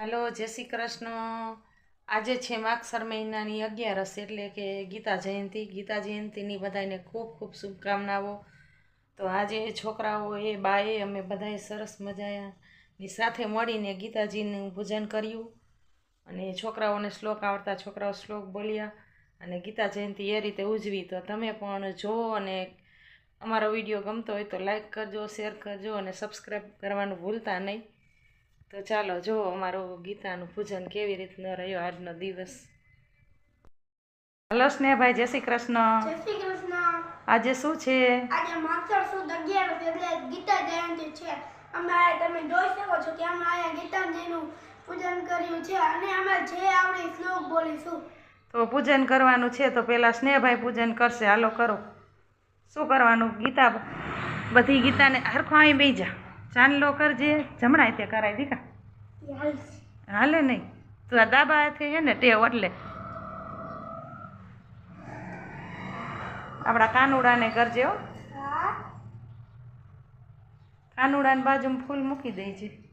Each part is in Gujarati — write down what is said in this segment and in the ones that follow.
હાલો, જય શ્રી કૃષ્ણ. આજે છે માગસર મહિનાની અગિયારસ એટલે કે ગીતા જયંતિ. ગીતા જયંતિની બધાને ખૂબ ખૂબ શુભકામનાઓ. તો આજે છોકરાઓ, એ બાએ અમે બધાએ સરસ મજાની સાથે મળીને ગીતાજીનું પૂજન કર્યું. અને છોકરાઓને શ્લોક આવડતા છોકરાઓ શ્લોક બોલ્યા. અને ગીતા જયંતિ એ રીતે ઉજવી. તો તમે પણ જુઓ અને અમારો વીડિયો ગમતો હોય તો લાઈક કરજો, શેર કરજો અને સબસ્ક્રાઈબ કરવાનું ભૂલતા નહીં. તો ચાલો જો અમારું ગીતાનું પૂજન કેવી રીતનો રહ્યો આજનો દિવસ? હલો સ્નેહભાઈ જય શ્રી કૃષ્ણ. જય શ્રી કૃષ્ણ. આજે શું છે? આજે માગસર સુદ 11 ફેબ્રુઆરી ગીતા જયંતિ છે. અમે આ તમે જોઈ શકો છો કે અમે અહીંયા ગીતાજીનું પૂજન કર્યું છે અને અમે જે આવડે શ્લોક બોલીશું. તો પૂજન કરવાનું છે તો પહેલાં સ્નેહભાઈ પૂજન કરશે. હાલો કરો. શું કરવાનું? ગીતા બધી ગીતાને હરખો અહીં બેજા ચાંદલો કરજે. જમણાય તે કરાય દીકા. હાલે નહીં. તું આ દાબા હાથે છે ને ટેવ એટલે. આપણા કાનુડાને કરજે હો. કાનુડાની બાજુમાં ફૂલ મૂકી દેજે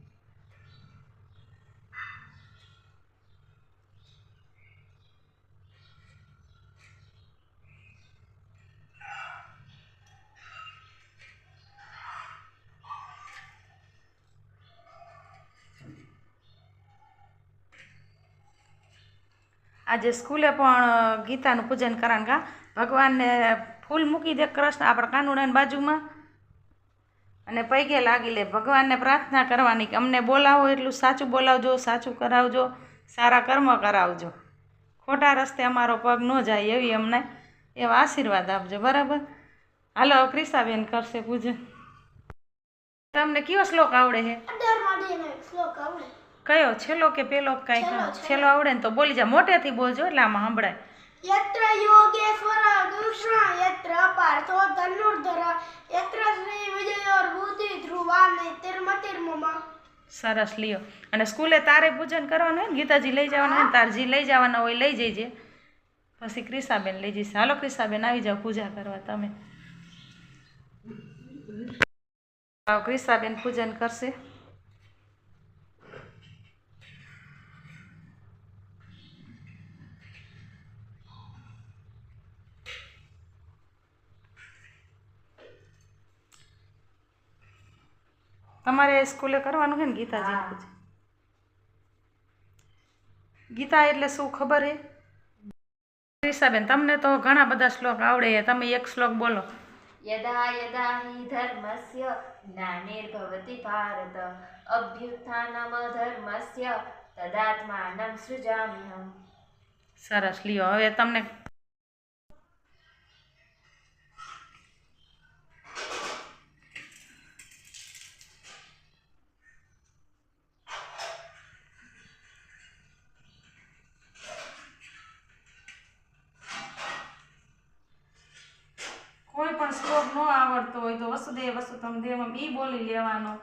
આજે સ્કૂલે પણ ગીતાનું પૂજન કરાણ કા ભગવાનને ફૂલ મૂકી દે કૃષ્ણ આપણા કાનુડાની બાજુમાં. અને પૈગે લાગી લે, ભગવાનને પ્રાર્થના કરવાની કે અમને બોલાવો, એટલું સાચું બોલાવજો, સાચું કરાવજો, સારા કર્મ કરાવજો. ખોટા રસ્તે અમારો પગ ન જાય એવી અમને, એવા આશીર્વાદ આપજો, બરાબર? હાલો ક્રિષાબેન કરશે પૂજન. તમને કયો શ્લોક આવડે છે? શ્લોક આવડે. કયો? છેલ્લો કે પેલો કાંઈ? છેલ્લો, આવડે ને તો બોલી જા. મોટેથી બોલજો એટલે આમાં સંભળાય. યત્ર યોગેશ્વર કૃષ્ણ યત્ર પાર્થો ધનુર્ધર યત્ર શ્રી વિજયોર બુદ્ધિ તિર્મ તિર્મતિર્મમ. સરસ લ્યો. અને સ્કૂલે તારે પૂજન કરવાનું હોય ને? ગીતાજી લઈ જવાના હોય તારજી લઈ જવાના હોય લઈ જઈજે. પછી ક્રિષાબેન લઈ જઈશ. હાલો ક્રિષાબેન આવી જાઓ પૂજા કરવા તમે. ક્રિષાબેન પૂજન કરશે. તમારે સ્કૂલે કરવાનું છે ને ગીતાજી? ગીતા એટલે શું ખબર હે? રીસાબેન તમને તો ઘણા બધા શ્લોક આવડે છે. તમે એક શ્લોક બોલો. યદા યદા હિ ધર્મસ્ય જ્ઞાનેર્ભવતિ ભારત. અભ્યુત્થાનમ ધર્મસ્ય તદાત્માનમ સૃજામ્યહમ. સરસ લ્યો. હવે તમને આવડતો હોય તો વસુદેવ વસુતમ દેવમ ઈ બોલી લેવાનો.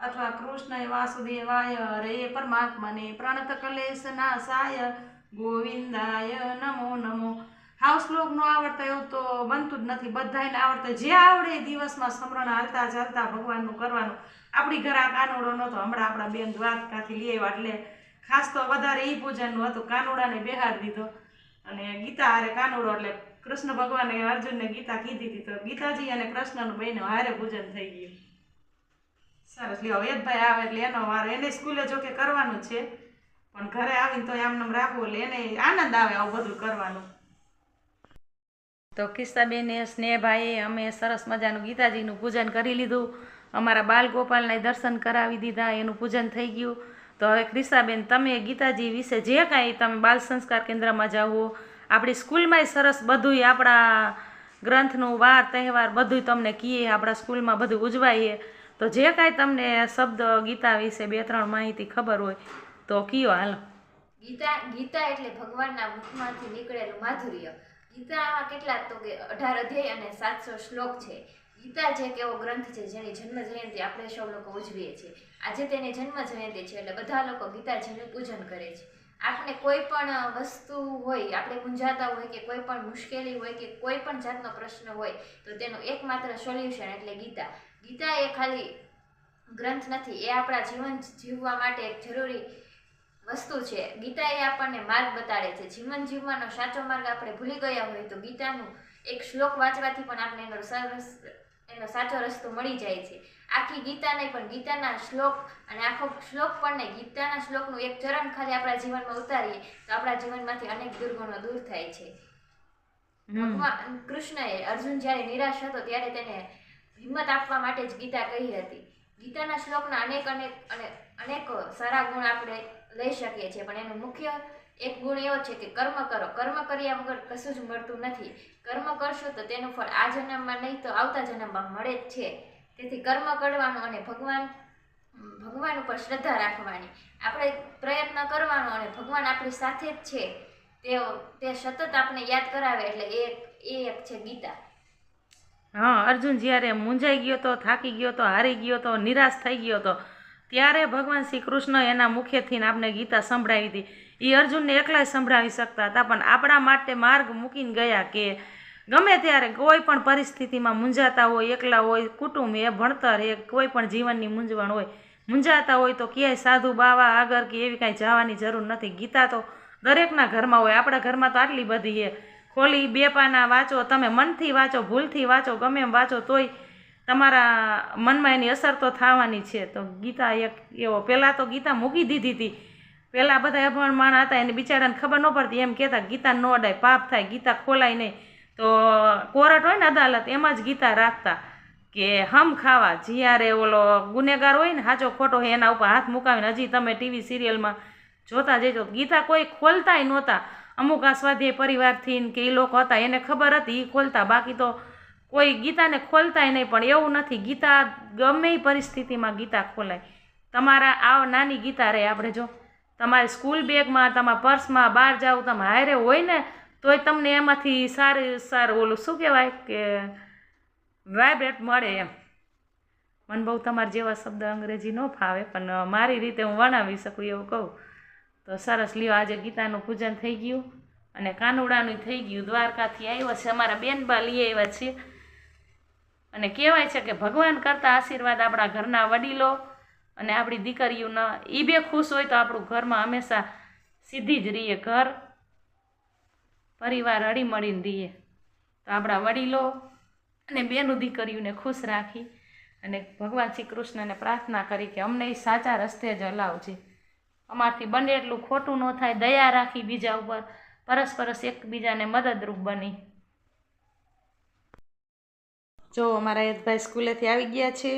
અથવા કૃષ્ણ વાસુદેવાય હરે પરમાત્માને પ્રણત કલેશ નાશાય ગોવિંદાય નમો નમો. હાવ શ્લોક ન આવડતા એવું તો બનતું જ નથી. બધાને આવડતા જે આવડે એ દિવસમાં સ્મરણ હાલતા ચાલતા ભગવાનનું કરવાનું. આપણી ઘરે આ કાનોડો નહોતો. હમણાં આપણા બેન દ્વારકાથી લઈ આવ્યા એટલે ખાસ તો વધારે એ પૂજનનું હતું. કાનોડાને બેહાડી દીધો. અને ગીતા હારે કાનોડો એટલે કૃષ્ણ ભગવાને અર્જુનને ગીતા કીધી હતી તો ગીતાજી અને કૃષ્ણનું બેને હારે પૂજન થઈ ગયું. સરસ. લ્યો વેદભાઈ આવે એટલે એનો વારો. એને સ્કૂલે જોકે કરવાનું છે, પણ ઘરે આવીને તો આમ નામ રાખવું એટલે એને આનંદ આવે આવું બધું કરવાનું. તો કિસ્સાબેને સ્નેહભાઈએ અમે સરસ મજાનું ગીતાજીનું પૂજન કરી લીધું. અમારા બાલગોપાલને દર્શન કરાવી દીધા, એનું પૂજન થઈ ગયું. તો હવે ક્રિસાબેન, તમે ગીતાજી વિશે જે કાંઈ તમે બાલ સંસ્કાર કેન્દ્રમાં જાઓ આપણી સ્કૂલમાંય સરસ બધુંય આપણા ગ્રંથનું વાર, તહેવાર બધુંય તમને કીએ, આપણા સ્કૂલમાં બધું ઉજવાઈએ. તો જે કાંઈ તમને શબ્દ, ગીતા વિશે બે ત્રણ માહિતી ખબર હોય, તો કયો હાલો. ગીતા ગીતા એટલે ભગવાનના મુખમાંથી નીકળેલું માધુર્ય. ગીતામાં કેટલા તો કે અઢાર અધ્યાય અને સાતસો શ્લોક છે. ગીતા જે એક એવો ગ્રંથ છે જેની જન્મ જયંતિ આપણે સૌ લોકો ઉજવીએ છીએ. આજે તેની જન્મ જયંતિ છે એટલે બધા લોકો ગીતાજીનું પૂજન કરે છે. આપણે કોઈ પણ વસ્તુ હોય, આપણે મૂંઝાતા હોય કે કોઈ પણ મુશ્કેલી હોય કે કોઈ પણ જાતનો પ્રશ્ન હોય, તો તેનું એકમાત્ર સોલ્યુશન એટલે ગીતા. ગીતા એ ખાલી ગ્રંથ નથી, એ આપણા જીવન જીવવા માટે એક જરૂરી વસ્તુ છે. ગીતા એ આપણને માર્ગ બતાડે છે. જીવન જીવવાનો સાચો માર્ગ આપણે ભૂલી ગયા હોય તો ગીતાનું એક શ્લોક વાંચવાથી પણ આપણે એનો સરસ એનો સાચો રસ્તો મળી જાય છે. આખી ગીતાને પણ ગીતાના શ્લોક અને આખો શ્લોક પણ નહીં ગીતાના શ્લોકનું એક ચરણ ખાલી આપણા જીવનમાં ઉતારીએ તો આપણા જીવનમાંથી અનેક દુર્ગુણો દૂર થાય છે. ભગવાન કૃષ્ણએ અર્જુન જ્યારે નિરાશ હતો ત્યારે તેને હિંમત આપવા માટે જ ગીતા કહી હતી. ગીતાના શ્લોકના અનેક અનેક અને અનેક સારા ગુણ આપણે લઈ શકીએ છીએ પણ એનું મુખ્ય એક ગુણ એવો છે કે કર્મ કરો. કર્મ કર્યા વગર કશું જ મળતું નથી. કર્મ કરશો તો તેનું ફળ આ જન્મમાં નહીં તો આવતા જન્મમાં મળે જ છે. તેથી કર્મ કરવાનું અને ભગવાન ભગવાન ઉપર શ્રદ્ધા રાખવાની. આપણે પ્રયત્ન કરવાનો અને ભગવાન આપણી સાથે જ છે. તેઓ, તે સતત આપણે યાદ કરાવે એટલે એ એ એક છે ગીતા. હા, અર્જુન જ્યારે મૂંઝાઈ ગયો તો, થાકી ગયો તો, હારી ગયો તો, નિરાશ થઈ ગયો તો, ત્યારે ભગવાન શ્રી કૃષ્ણ એના મુખેથી આપણે ગીતા સંભળાવી હતી. એ અર્જુનને એકલાય સંભળાવી શકતા હતા, પણ આપણા માટે માર્ગ મૂકીને ગયા કે ગમે ત્યારે કોઈ પણ પરિસ્થિતિમાં મૂંઝાતા હોય, એકલા હોય, કુટુંબ એ ભણતર એ કોઈ પણ જીવનની મૂંઝવણ હોય, મૂંઝાતા હોય તો ક્યાંય સાધુ, બાવા આગળ કે એવી કાંઈ જવાની જરૂર નથી. ગીતા તો દરેકના ઘરમાં હોય, આપણા ઘરમાં તો આટલી બધી છે. ખોલી, બે પાના વાંચો, તમે મનથી વાંચો, ભૂલથી વાંચો, ગમે એમ વાંચો, તોય તમારા મનમાં એની અસર તો થવાની છે. તો ગીતા એક એવો, પહેલાં તો ગીતા મૂકી દીધી હતી. પહેલાં બધા અભણ હતા, એને બિચારાને ખબર ન પડતી, એમ કહેતા ગીતા ન અડાય, પાપ થાય, ગીતા ખોલાય નહીં. તો કોર્ટ હોય ને અદાલત, એમાં જ ગીતા રાખતા કે હમ ખાવા, જ્યારે ઓલો ગુનેગાર હોય ને સાચો ખોટો હોય, એના ઉપર હાથ મુકાવીને હજી તમે ટીવી સિરિયલમાં જોતા જજો. ગીતા કોઈ ખોલતાય નહોતા. અમુક આ પરિવારથી કે એ લોકો હતા, એને ખબર હતી એ ખોલતા. બાકી તો કોઈ ગીતાને ખોલતાય નહીં, પણ એવું નથી. ગીતા ગમે એ પરિસ્થિતિમાં ગીતા ખોલાય. તમારા આ નાની ગીતા રહે આપણે જો. તમારી સ્કૂલ બેગમાં, તમારા પર્સમાં બહાર જાવ તમે હારે હોય ને, તોય તમને એમાંથી સારું સારું ઓલું શું કહેવાય કે વાઇબ્રેટ મળે એમ. મને બહુ તમારા જેવા શબ્દ અંગ્રેજી ન ફાવે, પણ મારી રીતે હું વર્ણવી શકું એવું કહું. તો સરસ, લ્યો, આજે ગીતાનું પૂજન થઈ ગયું અને કાનુડાનું થઈ ગયું. દ્વારકાથી આવ્યા છે, અમારા બેનબા લઈ આવ્યા છે. અને કહેવાય છે કે ભગવાન કરતાં આશીર્વાદ આપણા ઘરના વડીલો અને આપણી દીકરીઓના એ બે ખુશ હોય તો આપણું ઘરમાં હંમેશા સીધી જ રહીએ ઘર પરિવાર હળી મળીને રહીએ. તો આપણા વડીલો અને બેનું દીકરીઓને ખુશ રાખી અને ભગવાન શ્રી કૃષ્ણને પ્રાર્થના કરી કે અમને એ સાચા રસ્તે જ હલાવજે. અમારથી બને એટલું ખોટું ન થાય દયા રાખી બીજા ઉપર પરસ્પરસ એકબીજાને મદદરૂપ બની. જો અમારા યદભાઈ સ્કૂલેથી આવી ગયા છે.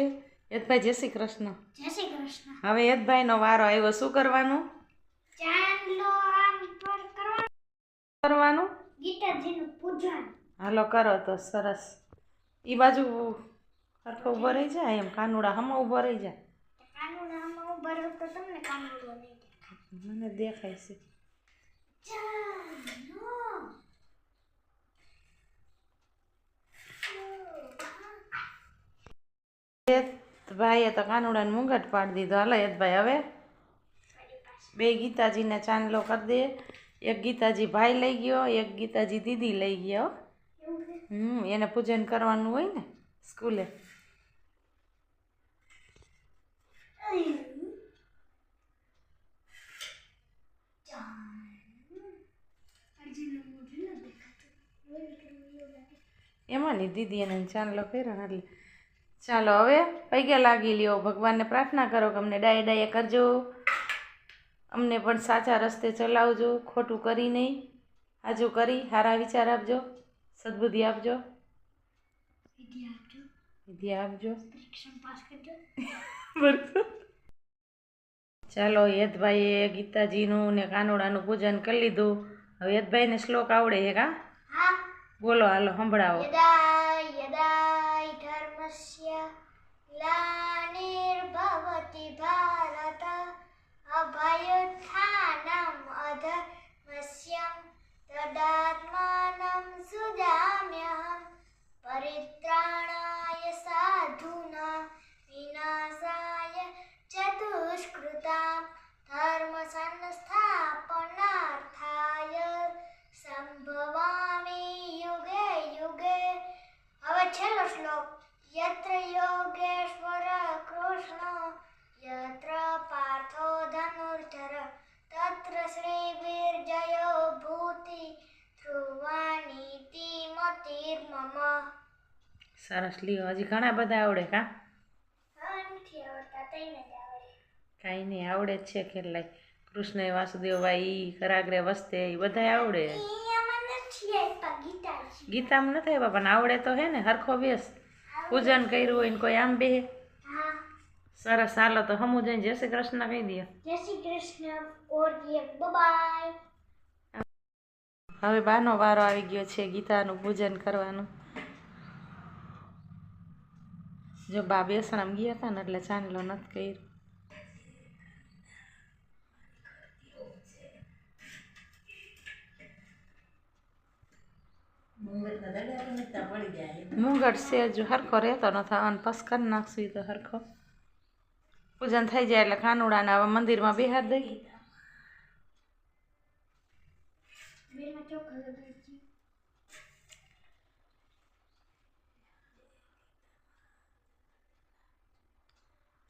યદભાઈ જય શ્રી કૃષ્ણ. જય શ્રી કૃષ્ણ હવે યદભાઈનો વારો આવ્યો. શું કરવાનું? કરવાનું. કરવાનું? ગીતાજીનું પૂજન. હાલો કરો તો સરસ. એ બાજુ આટલો ઊભો રહી જાય એમ કાનુડા હમણાં ઊભો રહી જાય રહો તો તમને નહીં મને દેખાય છે. ચાંદલો ભાઈએ તો કાનુડાને મુંગટ પાડી દીધો. હાલો યદભાઈ હવે બે ગીતાજીને ચાંદલો કરી દે. એક ગીતાજી ભાઈ લઈ ગયો, એક ગીતાજી દીદી લઈ ગયો. હમ, એને પૂજન કરવાનું હોય ને સ્કૂલે. એમાં ની દીદી એને ચાંદલો કર્યો એટલે ચાલો હવે પૈગા લાગી લ્યો. ભગવાનને પ્રાર્થના કરો કે અમને ડાયે ડાયે કરજો. અમને પણ સાચા રસ્તે ચલાવજો. ખોટું કરી નહીં. હાજુ કરી સારા વિચાર આપજો. સદબુદ્ધિ આપજો. વિધિ આપજો. ચાલો યદભાઈએ ગીતાજીનું ને કાનોડાનું પૂજન કરી લીધું. હવે યદભાઈને શ્લોક આવડે છે કા? બોલો હાલો સંભળાવો. યદા. হাসিয়া লানের বাবাতে સરસ લ્યો. હજી ઘણા બધા આવડે કા? કાંઈ નહીં આવડે જ છે કેટલાય કૃષ્ણ વાસુદેવભાઈ કરાગરે કરાગ્રે વસ્તે એ બધા આવડે. ગીતામાં નથી આવ્યા પણ આવડે તો હે ને હરખો બેસ પૂજન કર્યું હોય ને કોઈ આમ બે સરસ ચાલો તો હમું જઈને જય શ્રી કૃષ્ણ કહી દઈએ. જય શ્રી કૃષ્ણ. ઓર બાય હવે બાનો વારો આવી ગયો છે ગીતાનું પૂજન કરવાનું. જો બા બેસણામ ગયા હતા ને એટલે ચાંદલો નથી કર્યો. મુંગટ છે જો હરખો રહેતો નથી અને પસ કરી નાખશું તો હરખો. પૂજન થઈ જાય એટલે કાનુડાને હવે મંદિરમાં બિહાર દઈ.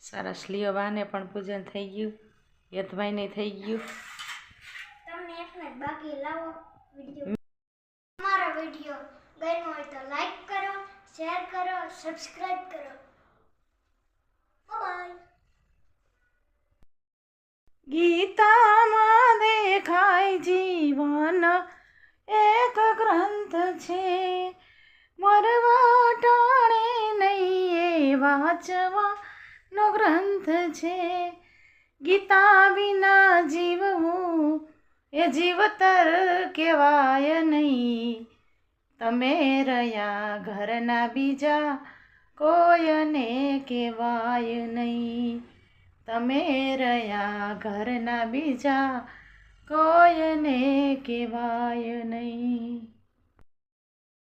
સરસ. લિયો બાને પણ પૂજન થઈ ગયું. યતભાઈને થઈ ગયું. તમને એક મિનિટ બાકી લાવો વિડિયો. અમારો વિડિયો ગમ્યો હોય તો લાઈક કરો શેર કરો સબસ્ક્રાઇબ કરો. બાય ગીતામાં દેખાય જીવન. એક ગ્રંથ છે. મરવા ટાણે નહીં એ વાંચવાનો ગ્રંથ છે. ગીતા વિના જીવવું એ જીવતર કહેવાય નહીં. તમે રહ્યા ઘરના બીજા કોઈને કહેવાય નહીં. તમે રહ્યા ઘરના બીજા કોઈને કહેવાય નહીં.